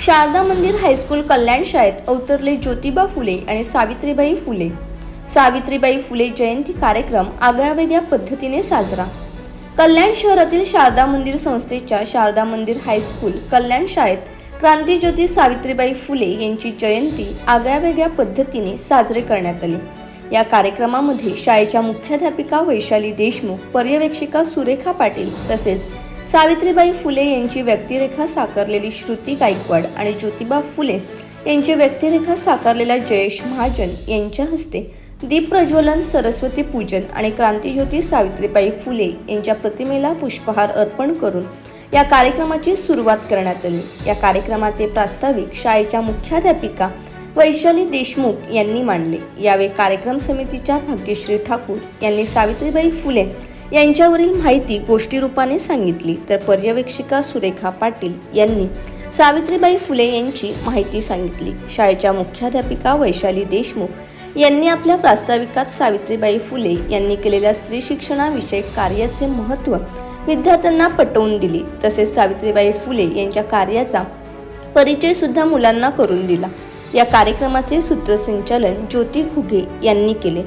शारदा मंदिर हायस्कूल कल्याण शाळेत अवतरले ज्योतिबा फुले आणि सावित्रीबाई फुले. सावित्रीबाई फुले जयंती कार्यक्रम आगळ्यावेगळ्या पद्धतीने साजरा. कल्याण शहरातील शारदा मंदिर संस्थेच्या शारदा मंदिर हायस्कूल कल्याण शाळेत क्रांतीज्योती सावित्रीबाई फुले यांची जयंती आगळ्यावेगळ्या पद्धतीने साजरी करण्यात आली. या कार्यक्रमामध्ये शाळेच्या मुख्याध्यापिका वैशाली देशमुख पर्यवेक्षिका सुरेखा पाटील तसेच सावित्रीबाई फुले यांची व्यक्तिरेखा साकारलेली श्रुती गायकवाड आणि ज्योतिबा फुले यांची व्यक्तिरेखा साकारलेला जयेश महाजन यांच्या हस्ते दीपप्रज्वलन सरस्वती पूजन आणि क्रांतीज्योती सावित्रीबाई फुले यांच्या प्रतिमेला पुष्पहार अर्पण करून या कार्यक्रमाची सुरुवात करण्यात आली. या कार्यक्रमाचे प्रास्ताविक शाळेच्या मुख्याध्यापिका वैशाली देशमुख यांनी मांडले. यावेळी कार्यक्रम समितीच्या भाग्यश्री ठाकूर यांनी सावित्रीबाई फुले यांच्यावरील माहिती गोष्टीरूपाने सांगितली तर पर्यवेक्षिका सुरेखा पाटील यांनी सावित्रीबाई फुले यांची माहिती सांगितली. शाळेच्या मुख्याध्यापिका वैशाली देशमुख यांनी आपल्या प्रास्ताविकात सावित्रीबाई फुले यांनी केलेल्या स्त्री शिक्षणाविषयक कार्याचे महत्त्व विद्यार्थ्यांना पटवून दिली. तसेच सावित्रीबाई फुले यांच्या कार्याचा परिचय सुद्धा मुलांना करून दिला. या कार्यक्रमाचे सूत्रसंचालन ज्योती घुगे यांनी केले.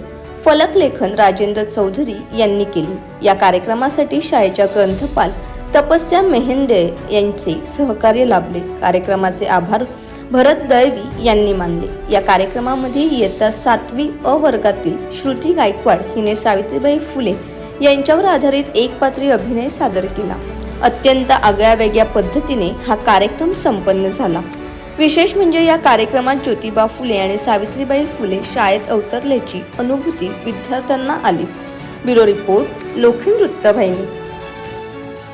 फलक लेखन राजेंद्र चौधरी यांनी केले. या कार्यक्रमासाठी शाळेच्या ग्रंथपाल तपस्या मेहेंदे यांचे सहकार्य लाभले. कार्यक्रमाचे आभार भरत दळवी यांनी मानले. या कार्यक्रमामध्ये इयत्ता सातवी अ वर्गातील श्रुती गायकवाड हिने सावित्रीबाई फुले यांच्यावर आधारित एक पात्री अभिनय सादर केला. अत्यंत आगळ्या वेगळ्या पद्धतीने हा कार्यक्रम संपन्न झाला. विशेष म्हणजे या कार्यक्रमात ज्योतिबा फुले आणि सावित्रीबाई फुले शाळेत अवतरल्याची अनुभूती विद्यार्थ्यांना आली. ब्युरो रिपोर्ट लोखी वृत्तवाहिनी.